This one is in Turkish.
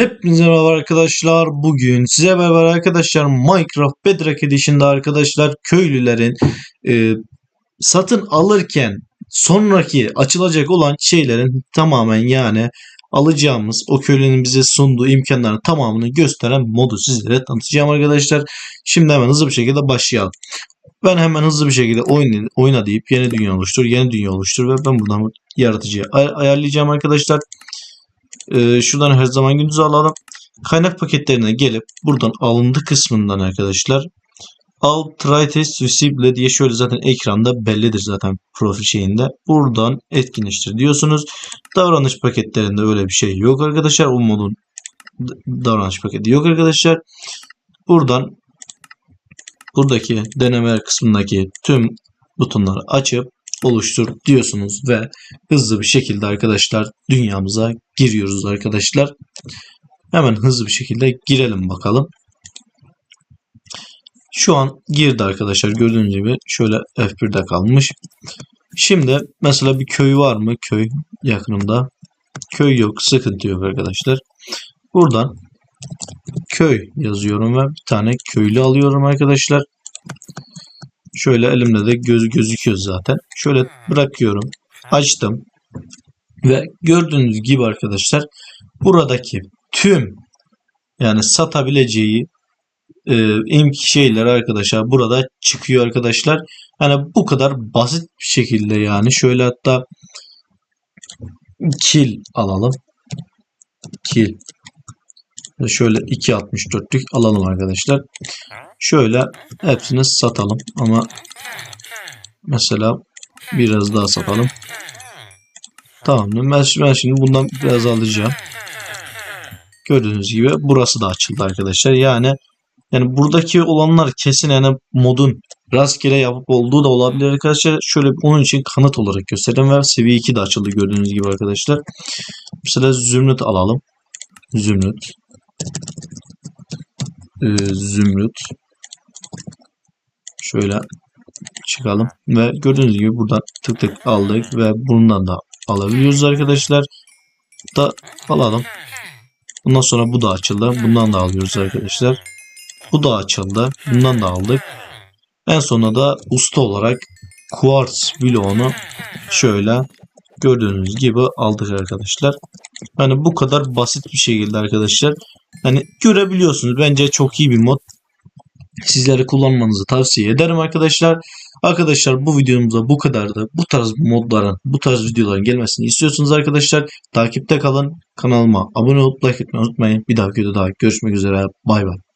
Hepinize merhaba arkadaşlar. Bugün size beraber arkadaşlar Minecraft Bedrock Edition'da arkadaşlar köylülerin e, satın alırken sonraki açılacak olan şeylerin tamamen yani alacağımız o köylünün bize sunduğu imkanların tamamını gösteren modu sizlere tanıtacağım arkadaşlar. Şimdi hemen hızlı bir şekilde başlayalım. Ben hemen hızlı bir şekilde oyun, oyna deyip yeni dünya oluştur, yeni dünya oluştur ve ben buradan yaratıcıyı ay- ayarlayacağım arkadaşlar. Ee, şuradan her zaman gündüz alalım. Kaynak paketlerine gelip buradan alındı kısmından arkadaşlar al try test visible diye şöyle zaten ekranda bellidir zaten profil şeyinde. Buradan etkinleştir diyorsunuz. Davranış paketlerinde öyle bir şey yok arkadaşlar. O modun davranış paketi yok arkadaşlar. Buradan buradaki denemeler kısmındaki tüm butonları açıp oluştur diyorsunuz ve hızlı bir şekilde arkadaşlar dünyamıza giriyoruz arkadaşlar. Hemen hızlı bir şekilde girelim bakalım. Şu an girdi arkadaşlar. Gördüğünüz gibi şöyle F1'de kalmış. Şimdi mesela bir köy var mı? Köy yakınımda. Köy yok. Sıkıntı yok arkadaşlar. Buradan köy yazıyorum ve bir tane köylü alıyorum arkadaşlar. Şöyle elimde de göz gözüküyor zaten. Şöyle bırakıyorum. Açtım. Ve gördüğünüz gibi arkadaşlar buradaki tüm yani satabileceği e, şeyler arkadaşlar burada çıkıyor arkadaşlar. Yani bu kadar basit bir şekilde yani şöyle hatta kil alalım. Kil. Şöyle 2.64'lük alalım arkadaşlar. Şöyle hepsini satalım ama mesela biraz daha satalım. Tamam. Ben, ben şimdi bundan biraz alacağım. Gördüğünüz gibi burası da açıldı arkadaşlar. Yani yani buradaki olanlar kesin yani modun rastgele yapıp olduğu da olabilir arkadaşlar. Şöyle onun için kanıt olarak göstereyim ve seviye 2 de açıldı gördüğünüz gibi arkadaşlar. Mesela zümrüt alalım. Zümrüt. Ee, zümrüt. Şöyle çıkalım ve gördüğünüz gibi buradan tık tık aldık ve bundan da alabiliyoruz arkadaşlar. Da alalım. Bundan sonra bu da açıldı. Bundan da alıyoruz arkadaşlar. Bu da açıldı. Bundan da aldık. En sonunda da usta olarak Quartz bloğunu şöyle gördüğünüz gibi aldık arkadaşlar. Hani bu kadar basit bir şekilde arkadaşlar. Hani görebiliyorsunuz. Bence çok iyi bir mod. Sizlere kullanmanızı tavsiye ederim arkadaşlar. Arkadaşlar bu videomuzda bu kadardı. Bu tarz modların, bu tarz videoların gelmesini istiyorsunuz arkadaşlar. Takipte kalın. Kanalıma abone olup like etmeyi unutmayın. Bir dahaki videoda görüşmek üzere. Bay bay.